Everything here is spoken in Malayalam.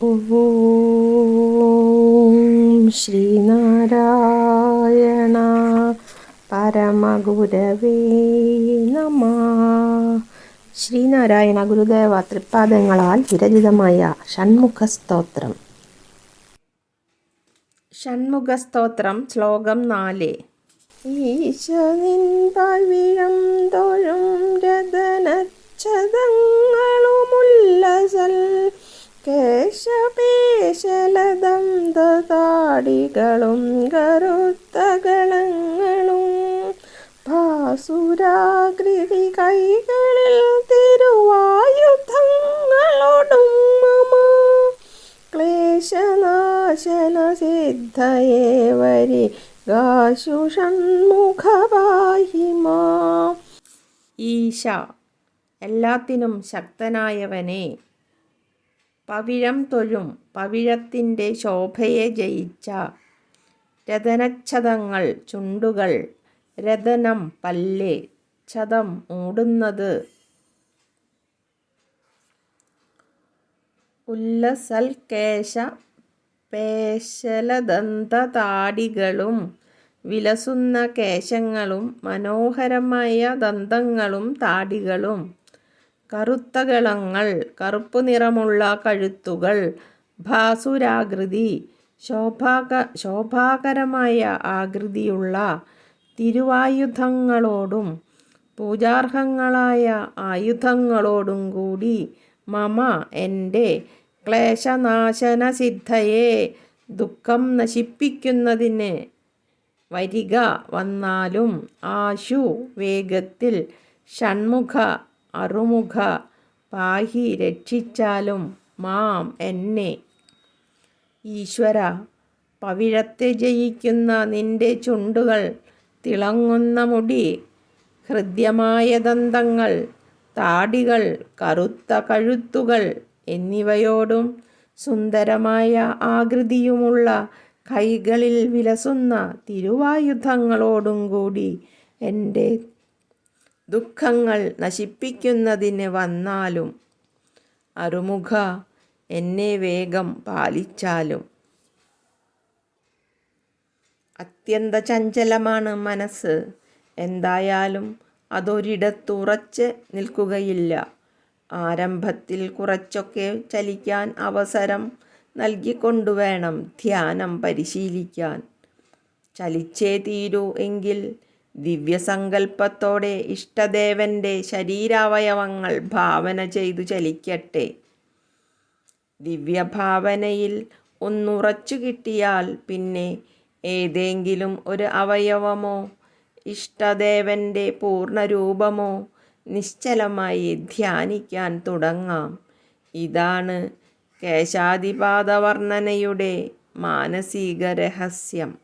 ഓം ശ്രീനാരായണ പരമഗുരവേ നമ. ശ്രീനാരായണ ഗുരുദേവ തൃപ്പാദങ്ങളാൽ വിരചിതമായ ഷൺമുഖ സ്തോത്രം. ഷൺമുഖ സ്തോത്രം ശ്ലോകം നാല്. ഈശനിൻ തൊഴും രതനച്ഛതങ്ങളുമുല്ലസൽ താടികളും കറുത്തകളങ്ങളും ഭാസുരാകൃതി കൈകളിൽ തിരുവായുധങ്ങളോടും മമ. ക്ലേശനാശന സിദ്ധയേ വരി ഗാശു ഷൺമുഖപാഹിമാ ഈശ എല്ലാത്തിനും ശക്തനായവനെ. പവിഴം തൊഴും. പവിഴത്തിന്റെ ശോഭയെ ജയിച്ച രതനച്ഛതങ്ങൾ ചുണ്ടുകൾ. രതനം പല്ല്. ഛതം മൂടുന്നത്. ഉല്ലസൽക്കേശ പേശലദന്തതാടികളും വിലസുന്ന കേശങ്ങളും മനോഹരമായ ദന്തങ്ങളും താടികളും. കറുത്തകളങ്ങൾ കറുപ്പ് നിറമുള്ള കഴുത്തുകൾ ഭാസുരാകൃതി ശോഭാക ശോഭാകരമായ ആകൃതിയുള്ള തിരുവായുധങ്ങളോടും പൂജാർഹങ്ങളായ ആയുധങ്ങളോടും കൂടി മമ എന്റെ ക്ലേശനാശന സിദ്ധയെ ദുഃഖം നശിപ്പിക്കുന്നതിന് വരിക വന്നാലും ആശു വേഗത്തിൽ ഷൺമുഖ അറുമുഖ പാഹി രക്ഷിച്ചാലും മാം എന്നെ. ഈശ്വര പവിഴത്തെ ജയിക്കുന്ന നിന്റെ ചുണ്ടുകൾ തിളങ്ങുന്ന മുടി ഹൃദ്യമായ ദന്തങ്ങൾ താടികൾ കറുത്ത കഴുത്തുകൾ എന്നിവയോടും സുന്ദരമായ ആകൃതിയുമുള്ള കൈകളിൽ വിലസുന്ന തിരുവായുധങ്ങളോടും കൂടി എന്റെ ദുഃഖങ്ങൾ നശിപ്പിക്കുന്നതിന് വന്നാലും അറുമുഖ എന്നെ വേഗം പാലിച്ചാലും. അത്യന്ത ചഞ്ചലമാണ് മനസ്സ്. എന്തായാലും അതൊരിടത്തുറച്ച് നിൽക്കുകയില്ല. ആരംഭത്തിൽ കുറച്ചൊക്കെ ചലിക്കാൻ അവസരം നൽകിക്കൊണ്ടുവേണം ധ്യാനം പരിശീലിക്കാൻ. ചലിച്ചേ തീരൂ എങ്കിൽ ദിവ്യസങ്കല്പത്തോടെ ഇഷ്ടദേവന്റെ ശരീരാവയവങ്ങൾ ഭാവന ചെയ്തു ചലിക്കട്ടെ. ദിവ്യഭാവനയിൽ ഒന്നുറച്ചു കിട്ടിയാൽ പിന്നെ ഏതെങ്കിലും ഒരു അവയവമോ ഇഷ്ടദേവന്റെ പൂർണരൂപമോ നിശ്ചലമായി ധ്യാനിക്കാൻ തുടങ്ങാം. ഇതാണ് കേശാദിപാദവർണനയുടെ മാനസിക രഹസ്യം.